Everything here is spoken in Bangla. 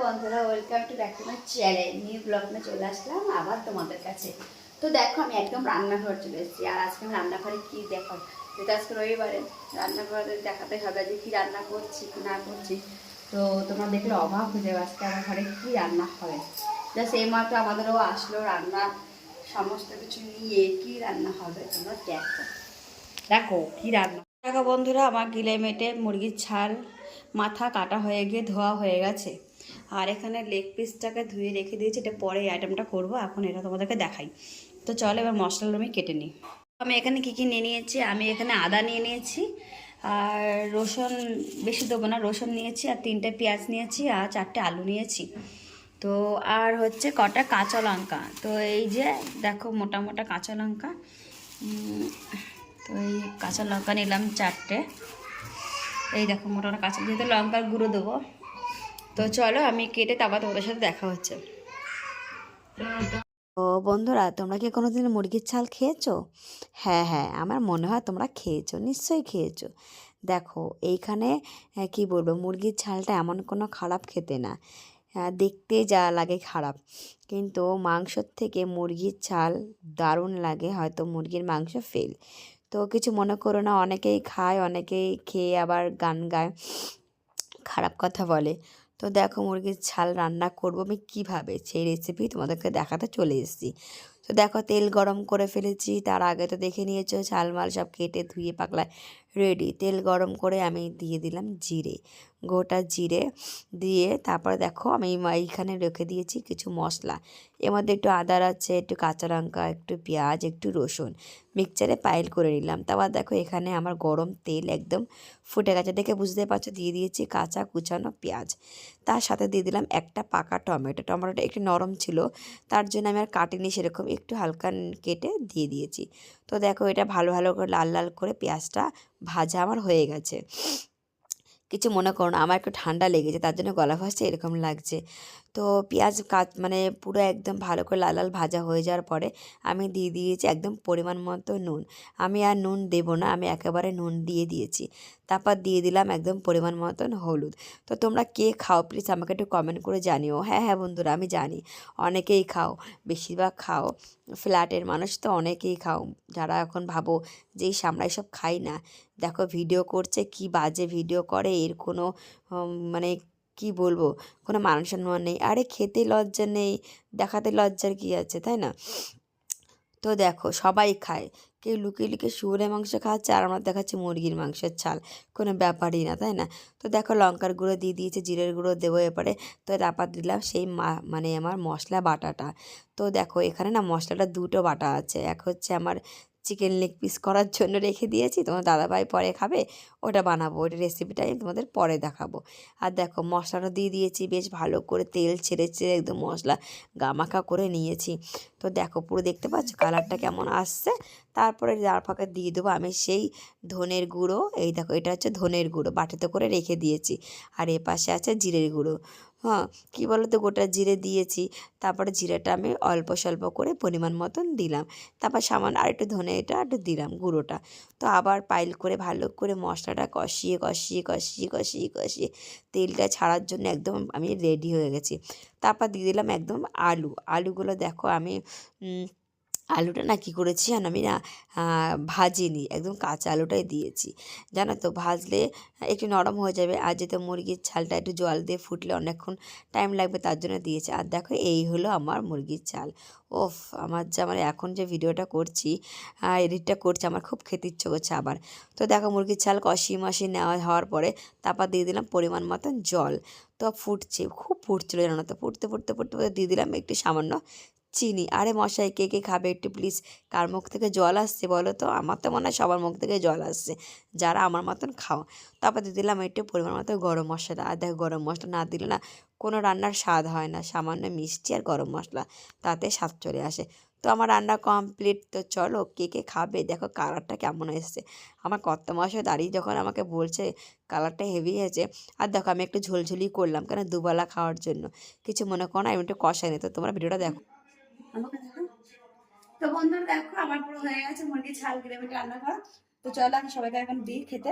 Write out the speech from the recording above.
বন্ধুরা welcome to back to my channel new blog চলে আসলাম আবার তোমাদের কাছে। তো দেখো, আমি একদম রান্নাঘর চলে এসেছি। আর আজকে আমি রান্নাঘরে দেখো? যেটা আজকে রবিবারে রান্নাঘরে দেখাতে হবে যে কী রান্না করছি না করছি। তো তোমরা দেখলে অভাব হয়ে যাবে আজকে আমার ঘরে কী রান্না হবে মাত্র আমাদেরও আসলো রান্না, সমস্ত কিছু নিয়ে কী রান্না হবে তোমরা দেখো। দেখো কি রান্না। দেখো বন্ধুরা, আমার গিলে মেটে মুরগির ছাল, মাথা কাটা হয়ে গিয়ে ধোয়া হয়ে গেছে। আর এখানে লেগ পিসটাকে ধুয়ে রেখে দিয়েছি, এটা পরে আইটেমটা করব, এখন এটা তোমাদেরকে দেখাই। তো চলো এবার মশলাগুলো আমি কেটে নিই। আমি এখানে কী কী নিয়ে নিয়েছি? আমি এখানে আদা নিয়ে নিয়েছি, আর রসুন, বেশি দেবো না, রসুন নিয়েছি, আর তিনটে পেঁয়াজ নিয়েছি, আর চারটে আলু নিয়েছি। তো আর হচ্ছে কটা কাঁচা লঙ্কা। তো এই যে দেখো মোটা মোটা কাঁচা লঙ্কা। তো এই কাঁচা লঙ্কা নিলাম চারটে। এই দেখো মোটা মোটা কাঁচা, যেহেতু লঙ্কার গুঁড়ো দেবো। তো চলো আমি কেটে তারপর তোমাদের সাথে দেখা হচ্ছে। ও বন্ধুরা, তোমরা কি কোনোদিন মুরগির ছাল খেয়েছো? হ্যাঁ হ্যাঁ আমার মনে হয় তোমরা খেয়েছো, নিশ্চয়ই খেয়েছো। দেখো, এইখানে কি বলব, মুরগির ছালটা এমন কোনো খারাপ খেতে না। দেখতে যা লাগে খারাপ। কিন্তু মাংসর থেকে মুরগির ছাল দারুণ লাগে, হয়তো মুরগির মাংস ফেল তো কিছু মনে করো না, অনেকেই খায়, অনেকেই খেয়ে আবার গান গায়, খারাপ কথা বলে। তো দেখো মুরগির ছাল রান্না করব আমি কীভাবে, সেই রেসিপি তোমাদেরকে দেখাতে চলে এসেছি। তো দেখো তেল গরম করে ফেলেছি, তার আগে তো দেখে নিয়েছো ছাল মাল সব কেটে ধুয়ে পাকলা রেডি তেল গরম করে আমি দিয়ে দিলাম জিরে। গোটা জিরে দিয়ে তারপরে দেখো আমি এইখানে রেখে দিয়েছি কিছু মশলা। এর মধ্যে একটু আদার আছে, একটু কাঁচা লঙ্কা, একটু পেঁয়াজ, একটু রসুন। মিক্সচারে পাইল করে নিলাম। তারপর দেখো এখানে আমার গরম তেল একদম ফুটে গেছে। দেখে বুঝতে পারছ, দিয়ে দিয়েছি কাঁচা কুচানো পেঁয়াজ। তার সাথে দিয়ে দিলাম একটা পাকা টমেটো। টমেটোটা একটু নরম ছিল, তার জন্য আমি আর কাটিনি, সেরকম একটু হালকা কেটে দিয়ে দিয়েছি। তো দেখো এটা ভালো ভালো করে লাল লাল করে পেঁয়াজটা ভাজা আমার হয়ে গেছে। কিছু মনে করো না, আমার একটু ঠান্ডা লেগেছে, তার জন্য গলা ভাসছে এরকম লাগছে। তো পেঁয়াজ কাজ মানে পুরো একদম ভালো করে লাল লাল ভাজা হয়ে যাওয়ার পরে আমি দিয়ে দিয়েছি একদম পরিমাণ মতো নুন। আমি আর নুন দেবো না, আমি একেবারে নুন দিয়ে দিয়েছি। তারপর দিয়ে দিলাম একদম পরিমাণ মতন হলুদ। তো তোমরা কে খাও প্লিজ আমাকে একটু কমেন্ট করে জানিও। হ্যাঁ হ্যাঁ বন্ধুরা, আমি জানি। অনেকেই খাও, বেশিরভাগ খাও। ফ্ল্যাটের মানুষ তো অনেকেই খাও। যারা এখন ভাবো যে এই আমরা এসব খাই না। দেখো ভিডিও করছে, কি বাজে ভিডিও করে? এর কোনো মানে কি বলব? কোনো মান সম্মান নেই। আরে খেতে লজ্জা নেই। দেখাতে লজ্জার কি আছে, তাই না? তো দেখো, সবাই খায়। কেউ লুকিয়ে লুকিয়ে শুয়োরের মাংস খাচ্ছে আর আমরা দেখাচ্ছি মুরগির মাংসের ছাল। কোনো ব্যাপারই না, তাই না? তো দেখো, লঙ্কার গুঁড়ো দিয়ে দিয়েছে, জিরের গুঁড়ো দেবো এরপরে তো তারপর দিলাম সেই মানে আমার মশলা বাটাটা। তো দেখো, এখানে না মশলাটা দুটো বাটা আছে। এক হচ্ছে আমার চিকেন লেগ পিস করার জন্য রেখে দিয়েছি। তোমার দাদাভাই পরে খাবে, ওটা বানাবো, ওটা রেসিপিটা আমি তোমাদের পরে দেখাবো। আর দেখো, মশলাটা দিয়ে দিয়েছি, বেশ ভালো করে তেল ছেড়ে ছেড়ে একদম মশলা গামাখা করে নিয়েছি। তো দেখো, পুরো দেখতে পাচ্ছ কালারটা কেমন আসছে। তারপরে যার ফাঁকে দিয়ে দেবো আমি সেই ধনের গুঁড়ো। এই দেখো, এটা হচ্ছে ধনের গুঁড়ো, বাটিতে করে রেখে দিয়েছি। আর এ পাশে আছে জিরের গুঁড়ো। হ্যাঁ কী বলো তো গোটা জিরে দিয়েছি। তারপরে জিরেটা আমি অল্প স্বল্প করে পরিমাণ মতন দিলাম। তারপর সাবান আর একটু ধনে এটা একটু দিলাম, গুঁড়োটা। তো আবার পাইল করে ভালো করে মশলাটা কষিয়ে কষিয়ে কষিয়ে কষিয়ে কষিয়ে তেলটা ছাড়ার জন্য একদম আমি রেডি হয়ে গেছি। তারপর দিয়ে দিলাম একদম আলু। আলুগুলো দেখো আমি আলুটা না কী করেছি জানো? আমি না ভাজিনি, একদম কাঁচা আলুটাই দিয়েছি। জানো তো, ভাজলে একটু নরম হয়ে যাবে, আর যেহেতু মুরগির ছালটা একটু জল দিয়ে ফুটলে অনেকক্ষণ টাইম লাগবে তার জন্য দিয়েছি। আর দেখো, এই হলো আমার মুরগির চাল ওফ, আমার যা মানে এখন যে ভিডিওটা করছি এডিটটা করছি, আমার খুব খেতে ইচ্ছে করছে আবার। তো দেখো, মুরগির চাল কষি মাসি নেওয়া হওয়ার পরে তারপর দিয়ে দিলাম পরিমাণ মতন জল। তো ফুটছে, খুব ফুটছিল জানো তো, ফুটতে ফুটতে ফুটতে ফুটতে দিয়ে দিলাম একটু সামান্য চিনি। আরে মশাই, কে কে খাবে একটু প্লিজ কার মুখ থেকে জল আসছে বলো তো? আমার তো মনে হয় সবার মুখ থেকে জল আসছে। যারা আমার মতন খাও। তারপর দিয়ে দিলাম একটু পরিমাণ মতো গরম মশলা। আর দেখো, গরম মশলা না দিলে না কোনো রান্নার স্বাদ হয় না। সামান্য মিষ্টি আর গরম মশলা, তাতে স্বাদ চলে আসে। তো আমার রান্না কমপ্লিট তো চলো, কে কে খাবে? দেখো কালারটা কেমন এসেছে। আমার কত মাসে দাঁড়িয়ে যখন আমাকে বলছে কালারটা হেভি হয়েছে, আর দেখো আমি একটু ঝোলঝুলি করলাম কেন দুবেলা খাওয়ার জন্য। কিছু মনে করো না, আমি একটু কষাই তো তোমরা ভিডিওটা দেখো। তো বন্ধুরা দেখো আমার পুরো হয়ে গেছে মুরগি ছাল গ্রেভি রান্না করা তো চলো আমি সবাইকে এখন দিই খেতে